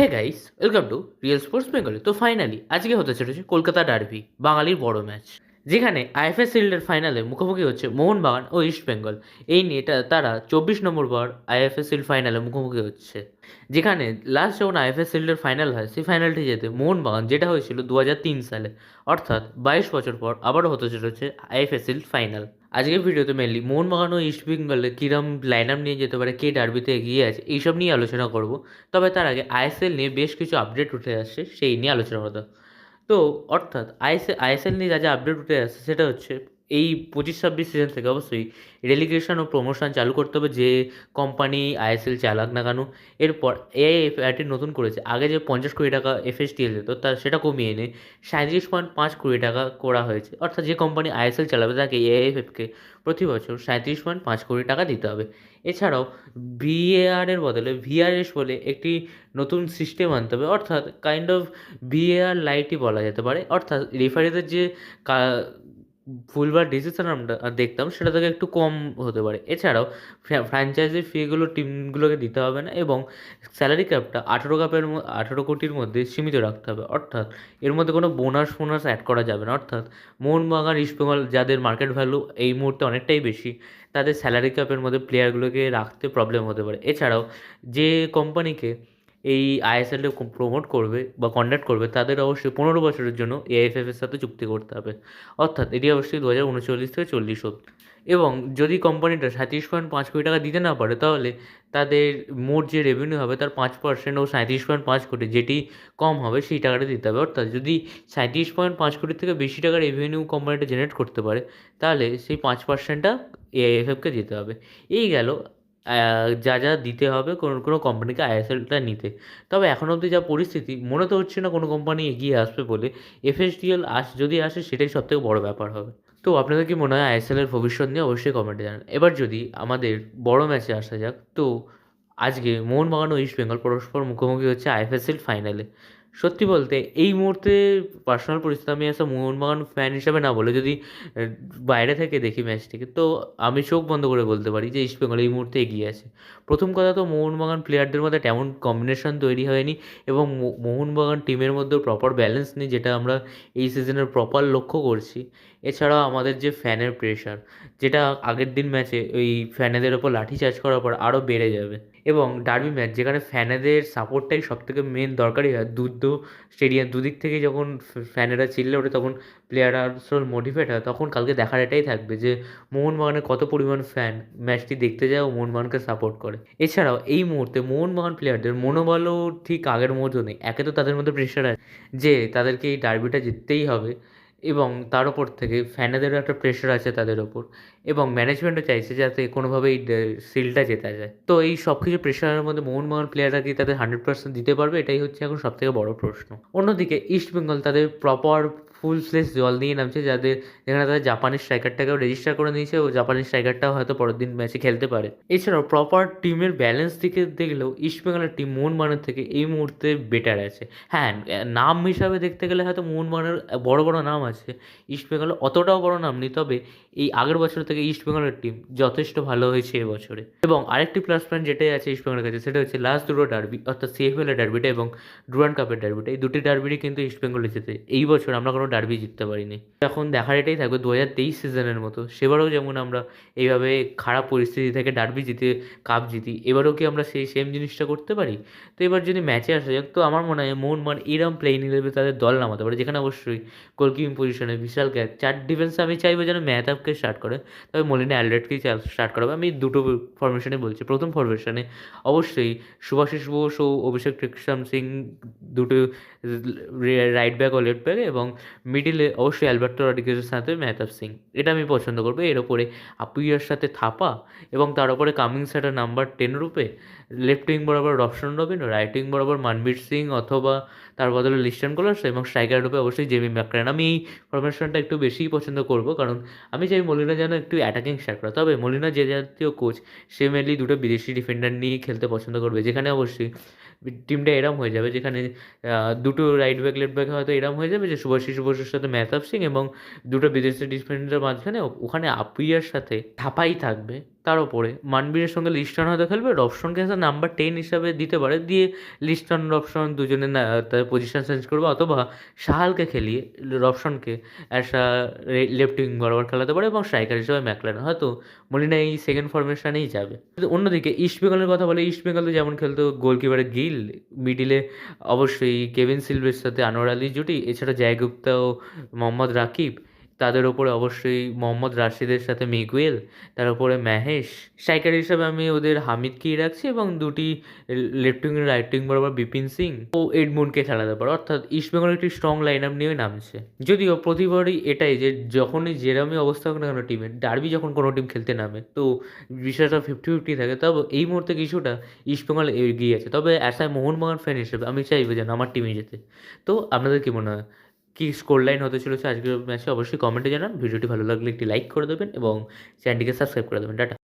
Hey guys welcome to real sports Bengali তো finally আজকে হতে চলেছে কলকাতা ডার্বি বাঙালির বড় ম্যাচ যেখানে আইএফএস শিল্ডের ফাইনালে মুখোমুখি হচ্ছে মোহনবাগান ও ইস্ট বেঙ্গল। এই নিয়ে তারা চব্বিশ নম্বর বার আইএফএস শিল্ড ফাইনালে মুখোমুখি হচ্ছে। যেখানে লাস্ট যখন আইএফএস শিল্ডের ফাইনাল হয়, সেই ফাইনালটি যেতে মোহনবাগান যেটা হয়েছিল দু হাজার তিন সালে, অর্থাৎ বাইশ বছর পর আবারও হতে চলেছে আইএফএস শিল্ড ফাইনাল আজকের ভিডিওতে মেনলি মোহনবাগান ও ইস্ট বেঙ্গলে কীরম লাইন আপ নিয়ে যেতে পারে, কে ডার্বিতে এগিয়ে আছে, এইসব নিয়ে আলোচনা করব। তবে তার আগে আইএসএল নিয়ে বেশ কিছু আপডেট উঠে আসছে, সেই নিয়ে আলোচনা করতে তো অর্থাৎ আইএসএল নিয়ে যা যা আপডেট উঠে আসছে সেটা হচ্ছে এই পঁচিশ ছাব্বিশ সিজন থেকে অবশ্যই রেলিগেশন ও প্রমোশন চালু করতে হবে, যে কোম্পানি আইএসএল চালাক না কেন, এরপর এআইএফআইটি নতুন করেছে। আগে যে পঞ্চাশ কোটি টাকা এফএসটিএল যেত তার সেটা কমিয়ে এনে সাঁত্রিশ পয়েন্ট পাঁচ কোটি টাকা করা হয়েছে। অর্থাৎ যে কোম্পানি আইএসএল চালাবে, তাকে এআইএফএফকে প্রতি বছর সাঁত্রিশ পয়েন্ট পাঁচ কোটি টাকা দিতে হবে। এছাড়াও ভিএআরের বদলে ভিআরএস বলে একটি নতুন সিস্টেম আনতে হবে, অর্থাৎ কাইন্ড অফ ভিএআর লাইটই বলা যেতে পারে। অর্থাৎ রেফারিদের যে কা- ভুলবার ডিসিশন আমরা দেখতাম, সেটা থেকে একটু কম হতে পারে। এছাড়াও ফ্র্যাঞ্চাইজি ফিগুলো টিমগুলোকে দিতে হবে না এবং স্যালারি ক্যাপটা আঠেরো কাপের আঠেরো কোটির মধ্যে সীমিত রাখতে হবে। অর্থাৎ, এর মধ্যে কোনো বোনাস ফোনাস অ্যাড করা যাবে না। অর্থাৎ, মোহনবাগান ইস্টবেঙ্গল যাদের মার্কেট ভ্যালু এই মুহূর্তে অনেকটাই বেশি, তাদের স্যালারি ক্যাপের মধ্যে প্লেয়ারগুলোকে রাখতে প্রবলেম হতে পারে। এছাড়াও, যে কোম্পানিকে এই আইএসএলে প্রমোট করবে বা কন্ডাক্ট করবে, তাদের অবশ্যই পনেরো বছরের জন্য এআইএফএফ এর সাথে চুক্তি করতে হবে। অর্থাৎ এটি অবশ্যই দু হাজার উনচল্লিশ থেকে চল্লিশ অব্দি এবং যদি কোম্পানিটা সাঁত্রিশ পয়েন্ট পাঁচ কোটি টাকা দিতে না পারে, তাহলে তাদের মোট যে রেভিনিউ হবে তার পাঁচ পার্সেন্ট ও সাঁত্রিশ পয়েন্ট পাঁচ কোটি যেটি কম হবে সেই টাকাটা দিতে হবে। অর্থাৎ যদি সাঁত্রিশ পয়েন্ট পাঁচ কোটির থেকে বেশি টাকা রেভিনিউ কোম্পানিটা জেনারেট করতে পারে, তাহলে সেই পাঁচ পার্সেন্টটা এআইএফএফকে দিতে হবে। এই গেল যা যা দিতে হবে কোনো কোনো কোম্পানিকে আইএসএলটা নিতে। তবে এখন অবধি যা পরিস্থিতি, মনে তো হচ্ছে না কোনো কোম্পানি এগিয়ে আসবে বলে এফএসডিএল আস, যদি আসে সেটাই সবথেকে বড় ব্যাপার হবে। তো আপনাদের কি মনে হয় আইএসএলের ভবিষ্যৎ নিয়ে? অবশ্যই কমেন্টে জানান। এবার যদি আমাদের বড় ম্যাচে আসা যাক, তো আজকে মোহনবাগান ও ইস্ট বেঙ্গল পরস্পর মুখোমুখি হচ্ছে আইএফএসএল ফাইনালে সত্যি বলতে, এই মুহূর্তে পার্সোনাল পরিস্থিতি আমি আসলে মোহনবাগান ফ্যান হিসাবে না বলে যদি বাইরে থেকে দেখি ম্যাচটিকে তো আমি চোখ বন্ধ করে বলতে পারি যে ইস্ট বেঙ্গল এই মুহূর্তে এগিয়ে আছে। প্রথম কথা তো মোহনবাগান প্লেয়ারদের মধ্যে তেমন কম্বিনেশন তৈরি হয়নি এবং মোহনবাগান টিমের মধ্যেও প্রপার ব্যালেন্স নেই যেটা আমরা এই সিজনের প্রপার লক্ষ্য করছি। এছাড়াও আমাদের যে ফ্যানের প্রেশার যেটা আগের দিন ম্যাচে ওই ফ্যানেদের ওপর লাঠি চার্জ করার পর আরও বেড়ে যাবে। এবং ডার্বি ম্যাচ যেখানে ফ্যানেদের সাপোর্টটাই সবথেকে মেন দরকারি হয়। দুধ স্টেডিয়াম দুদিক থেকে যখন ফ্যানেরা চিল্লে ওঠে, তখন প্লেয়াররা আসলে মোটিভেট হয়। তখন কালকে দেখার এটাই থাকবে যে, মোহনবাগানের কত পরিমাণ ফ্যান ম্যাচটি দেখতে যায় ও মোহনবাগানকে সাপোর্ট করে। এছাড়াও এই মুহূর্তে মোহনবাগান প্লেয়ারদের মনোবলও ঠিক আগের মতো নেই একে তো তাদের মধ্যে প্রেশার আছে যে, তাদেরকে এই ডার্বিটা জিততেই হবে। এবং তার ওপর থেকে ফ্যানেদেরও একটা প্রেশার আছে তাদের ওপর এবং ম্যানেজমেন্টও চাইছে যাতে কোনোভাবেই সিলটা জেতা যায়। তো এই সব কিছু প্রেশারের মধ্যে মোহনমোহন প্লেয়াররা কি তাদের হান্ড্রেড পার্সেন্ট দিতে পারবে? এটাই হচ্ছে এখন সবথেকে বড় প্রশ্ন। অন্যদিকে ইস্টবেঙ্গল তাদের প্রপার ফুল ফ্লেস জল দিয়ে নামছে যাদের, যেখানে তাদের জাপানি স্ট্রাইকারটাকেও রেজিস্টার করে নিয়েছে ও জাপানি স্ট্রাইকারটাও হয়তো পরের দিন ম্যাচে খেলতে পারে। এছাড়াও প্রপার টিমের ব্যালেন্স দিকে দেখলেও ইস্ট বেঙ্গলের টিম মোহনবাগানের থেকে এই মুহূর্তে বেটার আছে। হ্যাঁ নাম হিসাবে দেখতে গেলে হয়তো মোহনবাগানের বড় বড় নাম আছে। ইস্ট বেঙ্গলের অতটাও বড় নাম নেই, তবে এই আগের বছর থেকে ইস্ট বেঙ্গলের টিম যথেষ্ট ভালো হয়েছে এবছরে এবং আরেকটি প্লাস পয়েন্ট যেটাই আছে ইস্ট বেঙ্গলের কাছে, সেটা হচ্ছে লাস্ট দুটো ডার্বি অর্থাৎ সিএফএল এর ডার্বিটা এবং ডুরান কাপের ডার্বিটা এই দুটি ডার্বিরই কিন্তু ইস্ট বেঙ্গল জিতে এই বছর আমরা কোনো ডার্বি জিততে পারিনি। এখন দেখার এটাই থাকবে দু হাজার তেইশ সিজনের মতো। সেবারও যেমন আমরা এইভাবে খারাপ পরিস্থিতি থেকে ডার্বি জিতে কাপ জিতি, এবারও কি আমরা সেই সেম জিনিসটা করতে পারি? তো এবার যদি ম্যাচে আসা যাক, তো আমার মনে হয় মোহনবাগান এরম প্লেইং ইলেভে তাদের দল নামাতে পারে, যেখানে অবশ্যই গোলকিপিং পজিশনে বিশাল গ্যাপ চার ডিফেন্স আমি চাইব যেন ম্যাথআপকে স্টার্ট করে, তবে মলিনা অ্যালরেটকেই স্টার্ট করাবে। আমি দুটো ফরমেশনে বলছি। প্রথম ফরমেশনে অবশ্যই সুভাষিস বোস ও অভিষেক কৃষ্ণ সিং দুটো রাইট ব্যাক ও লেফট ব্যাক এবং মিডিলে অবশ্যই অ্যালবার্টো রড্রিগেজের সাথে মেহতাব সিং। এটা আমি পছন্দ করব। এর ওপরে আপুইয়ার সাথে থাপা এবং তার ওপরে কামিংস একটা নাম্বার টেন রূপে লেফট উইং বরাবর রপশন রবিন রাইট উইং বরাবর মানবীর সিং অথবা তার বদলে লিস্টন কোলার্স এবং স্ট্রাইকার রূপে অবশ্যই জেমি ম্যাকরান। আমি এই ফরমেশনটা একটু বেশিই পছন্দ করব কারণ আমি চাই মলিনা যেন একটু অ্যাটাকিং স্টার্ট তবে মলিনা যে জাতীয় কোচ সে মেনলি দুটো বিদেশি ডিফেন্ডার নিয়ে খেলতে পছন্দ করবে, যেখানে অবশ্যই টিমটা এরম হয়ে যাবে যেখানে দুটো রাইট ব্যাক লেফট ব্যাক হয়তো এরম হয়ে যাবে যে সুভাষিস বসুর সাথে মেহতাব সিং এবং দুটো বিদেশি ডিফেন্ডারের মাঝখানে ওখানে আপুইয়ার সাথে থাপাই থাকবে। তার ওপরে। মানবীরের সঙ্গে লিস্টন হয়তো খেলবে রবসনকে এসে নাম্বার টেন হিসাবে দিতে পারে। দিয়ে লিস্টন, রবসন দুজনে তাদের পজিশন চেঞ্জ করবে অথবা সাহালকে খেলিয়ে রবসনকে একটা লেফট উইং বরাবর খেলাতে পারে এবং স্ট্রাইকার হিসাবে ম্যাকলেন। হয়তো মলিনা এই সেকেন্ড ফরমেশনেই যাবে। অন্যদিকে ইস্ট বেঙ্গলের কথা বলে ইস্ট বেঙ্গলে যেমন খেলতো গোলকিপারে গিল মিডিলে অবশ্যই কেভিন সিলভের সাথে আনোয়ার আলীর জুটি, এছাড়া জয়গুপ্তা ও মোহাম্মদ রাকিব। তাদের ওপরে অবশ্যই মোহাম্মদ রাশিদের সাথে মিগুয়েল, তার উপরে ম্যাহেশ স্ট্রাইকার হিসাবে আমি ওদের হামিদকেই রাখছি এবং দুটি লেফট উইং রাইট উইং বরাবর বিপিন সিং ও এডমুনকে খেলাতে পারো। অর্থাৎ ইস্টবেঙ্গল একটি স্ট্রং লাইন আপ নিয়েই নামছে। যদিও প্রতিবারই এটাই যে যখনই যেরমই অবস্থা হোক না কেন টিমের ডার্বি যখন কোনো টিম খেলতে নামে, তো বিষয়টা ফিফটি ফিফটি থাকে। তবে এই মুহূর্তে কিছুটা ইস্টবেঙ্গল এগিয়ে আছে। তবে আই মোহনবাগান ফ্যান হিসেবে আমি চাইব যেন আমার টিমে যেতে। তো আপনাদের কী মনে হয়? কী স্কোর লাইন হতে চলেছে আজকের ম্যাচে অবশ্যই কমেন্টে জানান। ভিডিওটি ভালো লাগলে একটি লাইক করে দেবেন এবং চ্যানেলটিকে সাবস্ক্রাইব করে দেবেন। টাটা।